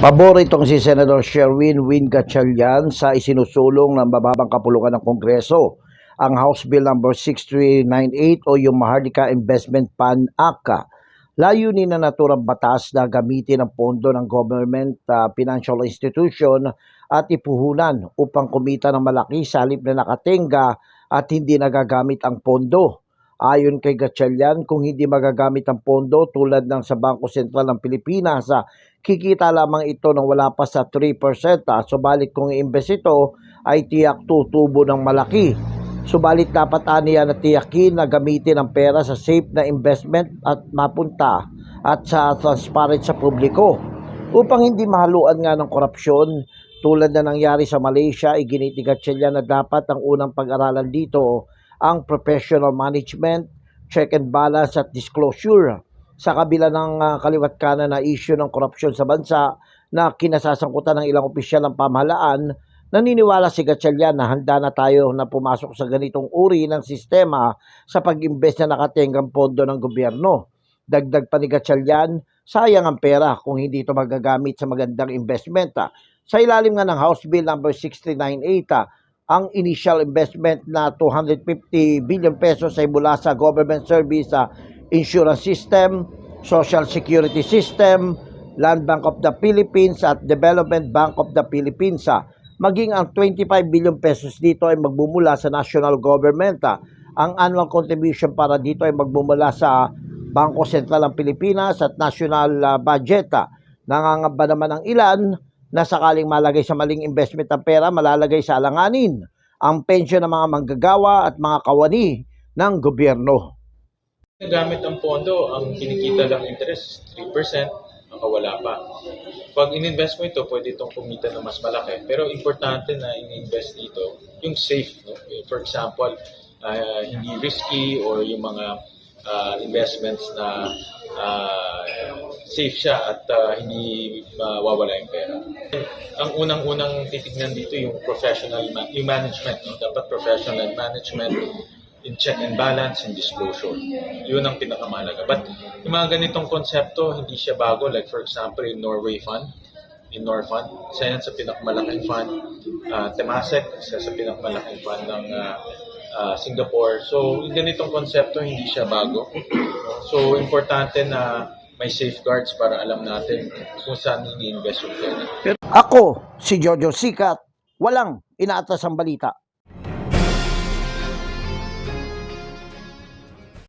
Pabor itong si Senator Sherwin Win Gatchalian sa isinusulong ng bababang kapulungan ng Kongreso, ang House Bill number 6398 o yung Maharlika Investment Fund Act. Layunin na naturang batas na gamitin ang pondo ng government ah, financial institution at ipuhunan upang kumita ng malaki sa halip na nakatenga at hindi nagagamit ang pondo. Ayon kay Gatchalian, kung hindi magagamit ang pondo tulad ng sa Bangko Sentral ng Pilipinas, ah, kikita lamang ito ng wala pa sa 3%. Ah. Subalit kung i-invest ito ay tiyak tutubo ng malaki. Subalit dapat aniya na tiyakin na gamitin ang pera sa safe na investment at mapunta at sa transparent sa publiko. Upang hindi mahaluan nga ng korupsyon, tulad na nangyari sa Malaysia, iginitigat siya na dapat ang unang pag-aralan dito ang professional management, check and balance at disclosure sa kabila ng uh, kaliwat kanan na issue ng korupsyon sa bansa na kinasasangkutan ng ilang opisyal ng pamahalaan, naniniwala si Gatchalian na handa na tayo na pumasok sa ganitong uri ng sistema sa pag-imbes na nakatenggang pondo ng gobyerno. Dagdag pa ni Gatchalian, sayang ang pera kung hindi ito magagamit sa magandang investment. Sa ilalim nga ng House Bill number 6398, ah, ang initial investment na 250 billion pesos ay mula sa government service sa insurance system, social security system, Land Bank of the Philippines at Development Bank of the Philippines. ah. Maging ang 25 billion pesos dito ay magbumula sa national government. ah. Ang annual contribution para dito ay magbumula sa Bangko Sentral ng Pilipinas at national ah, budget. Nangangamba naman ang ilan na sakaling malagay sa maling investment ang pera, malalagay sa alanganin ang pensyon ng mga manggagawa at mga kawani ng gobyerno. Gamit ang pondo, ang kinikita lang interest, 3%, baka wala pa. Pag in-invest mo ito, pwede itong kumita na mas malaki. Pero importante na in-invest dito, yung safe. No? For example, ah, hindi risky or yung mga ah, investments na ah, safe siya at ah, hindi mawawala yung pera. Ang unang-unang titignan dito yung professional ma- yung management. No? Dapat professional management in check and balance and disclosure. Yun ang pinakamahalaga. But yung mga ganitong konsepto, hindi siya bago. Like for example, in Norway Fund, in Norfund, isa yan sa pinakamalaking fund. Uh, Temasek, isa sa pinakamalaking fund ng ah, ah, Singapore. So, yung ganitong konsepto, hindi siya bago. So, importante na may safeguards para alam natin kung saan ini-invest yung pera. Ako, si Jojo Sikat, walang inaatas ang balita.